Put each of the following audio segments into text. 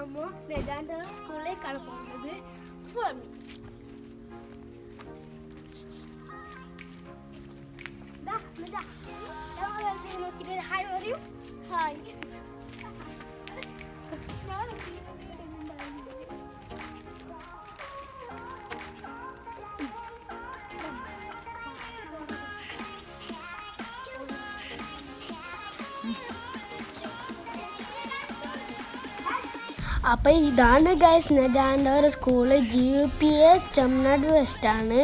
നമ്മ നെജാന്റെ സ്കൂളിലേക്കാണ് പോകുന്നത്. നോക്കിയിട്ട് ഹായ് പറയൂ ഹായ് അപ്പം ഇതാണ് ഗൈസ് നെജാന്റെ ഒരു school G U P S Chemmanad വെസ്റ്റാണ്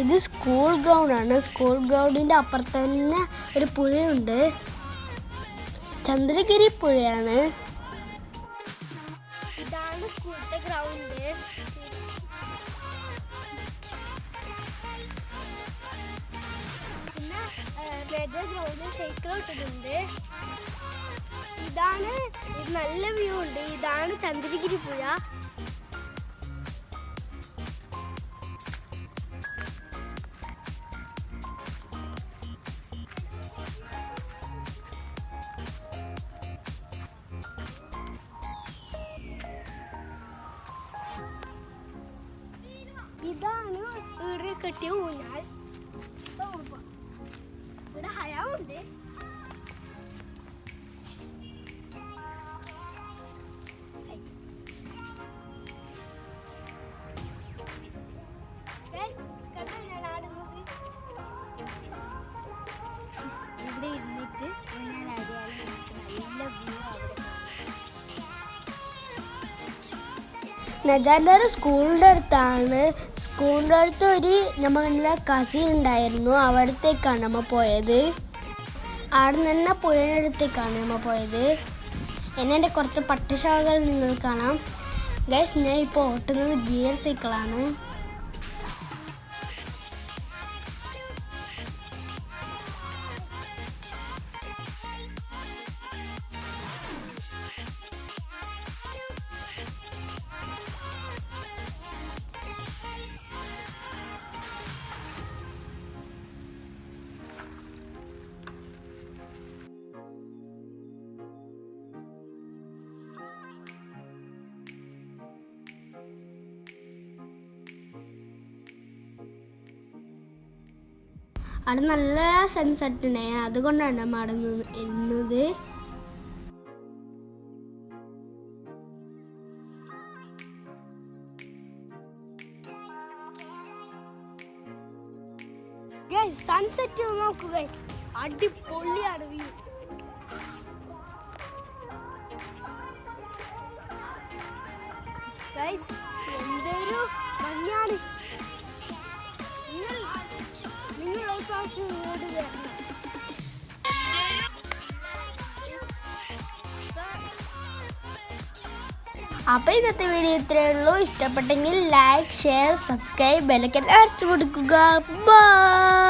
ഇത് സ്കൂൾ ഗ്രൗണ്ടാണ് സ്കൂൾ ഗ്രൗണ്ടിന്റെ അപ്പുറത്ത് തന്നെ ഒരു പുഴയുണ്ട്. ചന്ദ്രഗിരി പുഴയാണ്. ഇതാണ് സ്കൂളിലെ ഗ്രൗണ്ട് പിന്നെ ഗ്രൗണ്ട് സൈക്കിൾ ഇട്ടിട്ടുണ്ട്. ഇതാണ് ഇത് നല്ല വ്യൂ ഉണ്ട്. ഇതാണ് ചന്ദ്രഗിരി പുഴ. ഇതാണ് ഇവിടെ കെട്ടിയ ഊഞ്ഞാൽ. ഇവിടെ ഹയാവുണ്ട്. നജാന്റെ ഒരു സ്കൂളിന്റെ അടുത്താണ്. സ്കൂളിന്റെ അടുത്ത് ഒരു നമ്മളെ കസിൻ ഉണ്ടായിരുന്നു. അവിടത്തേക്കാണ് നമ്മൾ പോയത്. അവിടെ നിന്ന് പുഴയുടെ അടുത്തേക്കാണ് നമ്മൾ പോയത്. എന്നെ എന്റെ കുറച്ച് പട്ടുശാഖകൾ നിങ്ങൾ കാണാം. ഗൈസ് ഞാൻ ഇപ്പോൾ ഓട്ടുന്നത് ഗിയർ സൈക്കിളാണ്. അവിടെ നല്ല സൺസെറ്റ് ഉണ്ടായി അതുകൊണ്ടാണ് നമ്മൾ ഇരുന്നത് സൺസെറ്റ് നോക്കുക അടിപൊളിയാണ് വ്യൂ എന്തൊരു ഭംഗിയാണ്. വരണം അപ്പോൾ ഇന്നത്തെ വീഡിയോ ഇത്രയേ ഉള്ളൂ. ഇഷ്ടപ്പെട്ടെങ്കിൽ ലൈക്ക് ഷെയർ സബ്സ്ക്രൈബ് ബെലക്കൻ അടിച്ചു കൊടുക്കുക. ബൈ